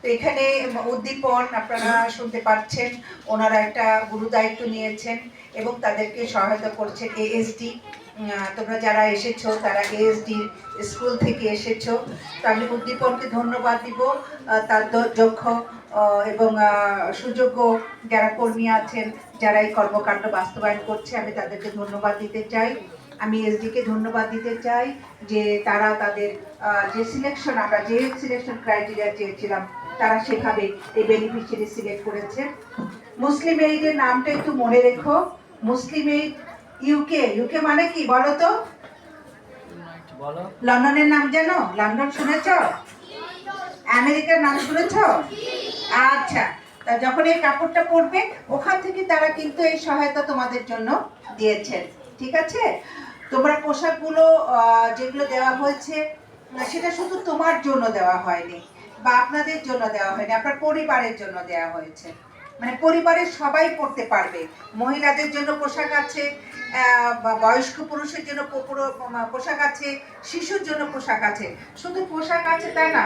তো এখানে উদ্দীপন আপনারা শুনতে পাচ্ছেন। ওনারা একটা গুরু দায়িত্ব নিয়েছেন এবং তাদেরকে সহায়তা করছে এএসডি তোমরা যারা এসেছ, তারা এএসডি স্কুল থেকে এসেছ। তো আমি উদ্দীপনকে ধন্যবাদ দিব। তার দক্ষ এবং সুযোগ্য যারা কর্মী আছেন, যারা এই কর্মকাণ্ড বাস্তবায়ন করছে, আমি তাদেরকে ধন্যবাদ দিতে চাই। আমি এসডিকে ধন্যবাদ দিতে চাই যে তারা তাদের যে সিলেকশন আমরা যে সিলেকশন ক্রাইটেরিয়া চেয়েছিলাম তারা সেভাবে এই বেনিফিশিয়ারি সিলেক্ট করেছে। মুসলিম এইডের নামটা একটু মনে রেখো। মুসলিম এইড ইউকে ইউকে মানে কি বলো তো? বলো। লন্ডনের নাম জানো? লন্ডন শুনেছ? আমেরিকার নাম শুনেছ? আচ্ছা তা যখন এই কাপড়টা পরবে ওখান থেকে তারা কিন্তু এই সহায়তা তোমাদের জন্য দিয়েছেন। ঠিক আছে? তোমরা পোশাকগুলো যেগুলো দেওয়া হয়েছে সেটা শুধু তোমার জন্য দেওয়া হয়নি। বা আপনাদের জন্য দেওয়া হয়নি, আপনার পরিবারের জন্য দেওয়া হয়েছে। মানে পরিবারের সবাই পড়তে পারবে। মহিলাদের জন্য পোশাক আছে বয়স্ক পুরুষের জন্য পোশাক আছে, শিশুর জন্য পোশাক আছে। শুধু পোশাক আছে তা না